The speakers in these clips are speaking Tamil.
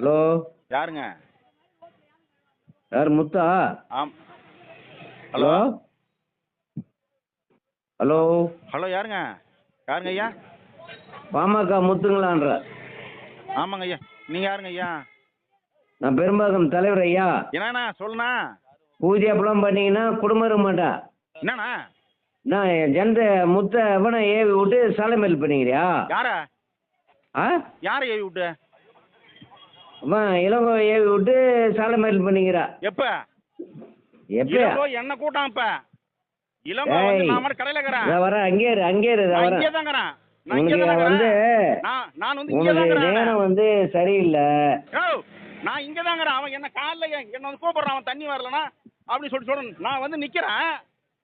ஹலோ. யாருங்க? யார் முத்தா? ஆம். ஹலோ. ஹலோ. ஹலோ. யாருங்க? யாருங்க ஐயா? பாமக முத்துங்களான்ற. ஆமாங்க ஐயா. நீங்கள் யாருங்க ஐயா? நான் பெரும்பாக்கம் தலைவர் ஐயா. என்னண்ணா சொல்லுண்ணா. பூஜை அப்பெல்லாம் பண்ணீங்கன்னா குடும்பம் இருக்க மாட்டா. என்னண்ணா? நான் ஜென்ட முத்த அவனை ஏவி விட்டு சாலைமேல் பண்ணிக்கிறியா? யாரா? ஆ? யாரை ஏவி விட்டு? அவன் இளங்கோ ஏவி விட்டு சாலைமேல் பண்ணிக்கிறா. எப்போ? இளங்கோ என்ன கூட்டம் இப்போ இளங்கோ வந்து. நான் கடையில் இருக்கிறேன். வரேன் அங்கே இரு அங்கே இரு நான் வரேன் தாங்கிறேன் நான் இங்கே உனக்கு தான் வந்து நான் நான் வந்து இங்கே உனக்கு தாங்கிறேன் நேரம் வந்து சரியில்லை. நான் இங்கே அவன் என்ன காலைல என்ன வந்து கூப்பிடுறான். அவன் தண்ணி வரலனா அப்படின்னு சொல்லிட்டு சொல்றேன் நான் வந்து நிற்கிறேன்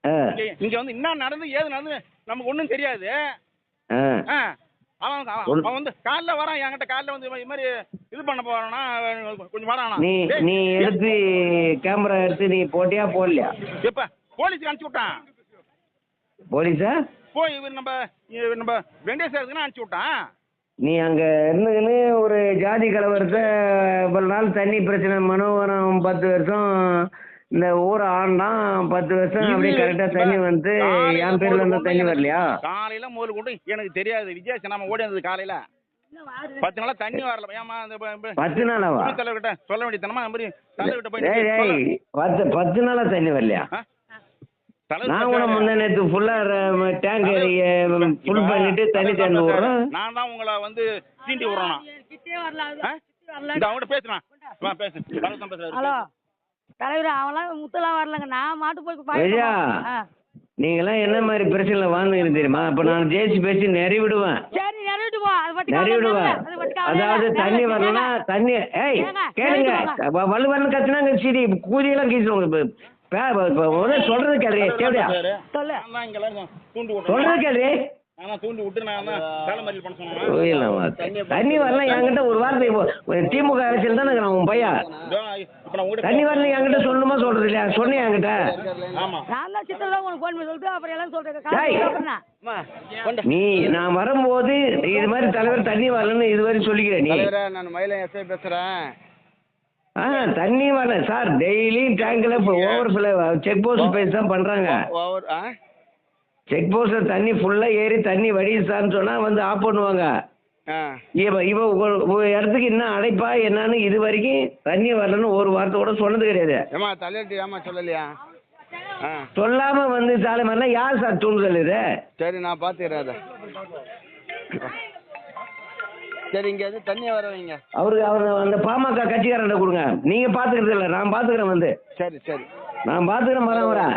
ஆ. இங்க இங்க வந்து என்ன நடந்து ஏது நடந்து நமக்கு ஒன்றும் தெரியாது. ஆ. ஆ. அவன் அவன் வந்து காலைல வரான் என்கிட்ட காலைல வந்து இது மாதிரி இது பண்ண போறானா கொஞ்சம் வரானா நீ நீ எடுத்து கேமரா எடுத்து நீ போட்டியா போடலையா? எப்ப? போலீஸ்க்கு அனுப்பிச்சு விட்டான். போலீஸா? போய் இவர் நம்ம நம்ம வெங்கடேஸ்வரத்துக்கு அனுப்பிச்சு விட்டான். நீ அங்கே இருந்துக்கின்னு ஒரு ஜாதி கலவரத்தை இவ்வளோ நாள் தண்ணி பிரச்சனை மனோகரம் பத்து வருஷம் இந்த ஊரை ஆண்டான் பத்து வருஷம் அப்படியே இது கரெக்டாக தண்ணி வந்து காலையில என் பேரில் கொண்டு தண்ணி வரலையா? காலையில முதல் கொண்டு எனக்கு தெரியாது. விஜயாசன் நம்ம ஓடி வந்தது காலையில. பத்து நாளா தண்ணி வரல. ஏமா அந்த பத்து நாளாவா? தலைவர்கிட்ட சொல்ல வேண்டியதனமா அந்த மாதிரி தலைவர்கிட்ட போய் பத்து பத்து நாளாக தண்ணி வரலையா? நான் கூட. முந்தா நேற்று ஃபுல்லாக டேங்க் ஃபுல் பண்ணிட்டு தண்ணி பேசுறாரு. விட்றேன் நான் தான் உங்களை வந்து சீண்டி விடுறேன்? இந்த அவங்ககிட்ட பேசுறேன் ஹலோ. தலைவர் அவன்லாம் முத்தெல்லாம் வரலங்க. நான் மாட்டு போய் ஐயா. ஆ. நீங்களாம் என்ன மாதிரி பிரச்சனையில் வாழ்ந்துக்கிறீங்க தெரியுமா? இப்போ நான் ஜேசி பேசி நிறைய விடுவேன் சரி நிறைவேட்டு போ அது பத்தி நிறைய விடுவேன் அது பத்தி கவலை இல்ல. அதாவது தண்ணி போங்க. தண்ணி ஏய் கேளுங்க. நிறைவேத்து வ- வலுவன்னு கத்துனாங்க சரி கூதியெல்லாம் கீசுவாங்க முதல்ல சொல்றது தூண்டி விடுறேன் சொல்றது போயிடலாம் தண்ணி வரல என்கிட்ட ஒரு வார்த்தை திமுக அரசியல் தானே உன் பையன். இதோ, இப்ப நான் உங்ககிட்ட தண்ணி வரல என்கிட்ட சொல்லணுமா சொல்றது இல்லையா? சொன்னேன் என்கிட்ட? ஆமா. நான் தான் சித்தல உங்களுக்கு ஃபோன் பண்ணி சொல்லிட்டு அப்புறம் எல்லாம் சொல்றேன் நீ நான் வரும்போது இது மாதிரி தலைவர் தண்ணி வரலன்னு இதுவரை சொல்லிக்கிறேன் நீ. தலைவரே நான் மயிலம் எஸ்ஐ பேசுகிறேன் ஆ தண்ணி வரல. சார் டெய்லியும் டேங்கில் இப்போ over fill check post base தான் பண்ணுறாங்க ஓவர் ஆ? செக் போஸ்ட்டில் தண்ணி ஃபுல்லாக ஏறி தண்ணி வடியுதான்னு சொன்னால் வந்து ஆஃப் பண்ணுவாங்க. ஒரு- ஒரு இடத்துக்கு என்ன அடைப்பா என்னன்னு இது வரைக்கும் தண்ணி வரலன்னு ஒரு வார்த்தை கூட சொன்னது கிடையாது. ஏம்மா தலைவர்கிட்ட ஏம்மா சொல்லலையா? ஆ. சொல்லாமல் வந்து சாலை மாதிரிலாம் யார் சார் தூண்டுதல் இது சரி நான் பார்த்துக்கிறேன் அதை. சரி இங்கே எது தண்ணி வர வைங்க. அவருக்கு அவர் அந்த பாமக கட்சிக்காரன்ட்ட கொடுங்க. நீங்கள் பார்த்துக்கிறது இல்லை நான் பார்த்துக்கிறேன் வந்து. சரி சரி. நான் பார்த்துக்கிறேன் வரேன் வரேன்